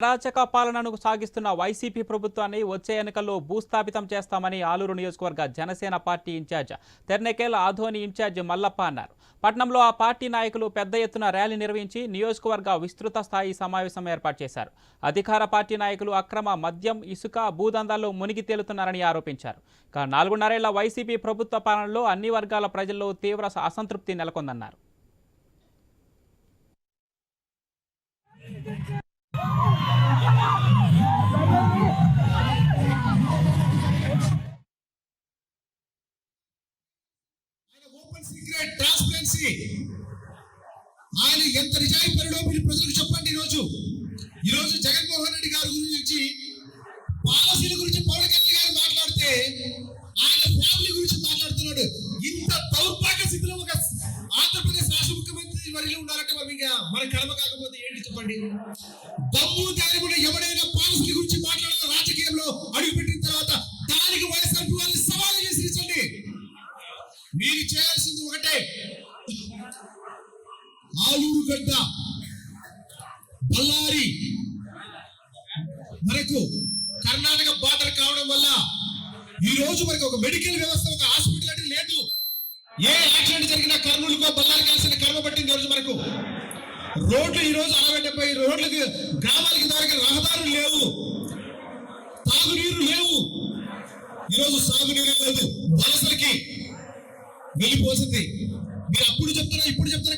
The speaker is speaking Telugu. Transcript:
అరాచక పాలనను సాగిస్తున్న వైసీపీ ప్రభుత్వాన్ని వచ్చే ఎన్నికల్లో భూస్థాపితం చేస్తామని ఆలూరు నియోజకవర్గ Janasena party incharge Ternekal Adoni incharge Mallappa అన్నారు. పట్నంలో ఆ పార్టీ నాయకులు పెద్ద ఎత్తున ర్యాలీ నిర్వహించి నియోజకవర్గ విస్తృత స్థాయి సమావేశం ఏర్పాటు చేశారు. అధికార పార్టీ నాయకులు అక్రమ మద్యం ఇసుక భూదందాల్లో మునిగి తేలుతున్నారని ఆరోపించారు. ఇక నాలుగున్నరేళ్ళ వైసీపీ ప్రభుత్వ పాలనలో అన్ని వర్గాల ప్రజల్లో తీవ్ర అసంతృప్తి నెలకొందన్నారు. ఓపెన్ సీక్రెట్ ట్రాన్స్పరెన్సీ ఆయన ఎంత నిజాయిపరుడో మీరు ప్రజలకు చెప్పండి ఈరోజు. ఈరోజు జగన్మోహన్ రెడ్డి గారి గురించి పాలసీల గురించి పవన్ కళ్యాణ్ గారు మాట్లాడితే ఆయన ఫ్యామిలీ గురించి మాట్లాడుతున్నాడు. ఇంత దౌర్భాగ్య స్థితిలో ఒక ఆంధ్రప్రదేశ్ రాష్ట్ర ముఖ్యమంత్రి వరిలో ఉండాలంటే మరి మన కడమ కాకపోతే ఏంటి చెప్పండి? బొమ్ము దాని కూడా ఎవడైనా పాలసీల గురించి మాట్లాడిన రాజకీయంలో అడుగుపెట్టిన తర్వాత దానికి వైఎస్ఆర్పీ మీరు చేయాల్సింది ఒకటే. ఆలూరు గడ్డ బళ్ళారి మనకు కర్ణాటక బార్డర్ కావడం వల్ల ఈ రోజు మనకు ఒక మెడికల్ వ్యవస్థ ఒక హాస్పిటల్ అంటే లేదు. ఏ యాక్సిడెంట్ జరిగినా కర్నూలుకో బళ్ళారి కలిసిన కర్మ పట్టింది రోజు మనకు. రోడ్లు ఈ రోజు అరవై డెబ్బై రోడ్లకి గ్రామాలకి దానికి రహదారులు లేవు. తాగునీరు లేవు. ఈరోజు సాగునీరు లేదు. వలసలకి పోసింది మీరు అప్పుడు చెప్తారా ఇప్పుడు చెప్తారా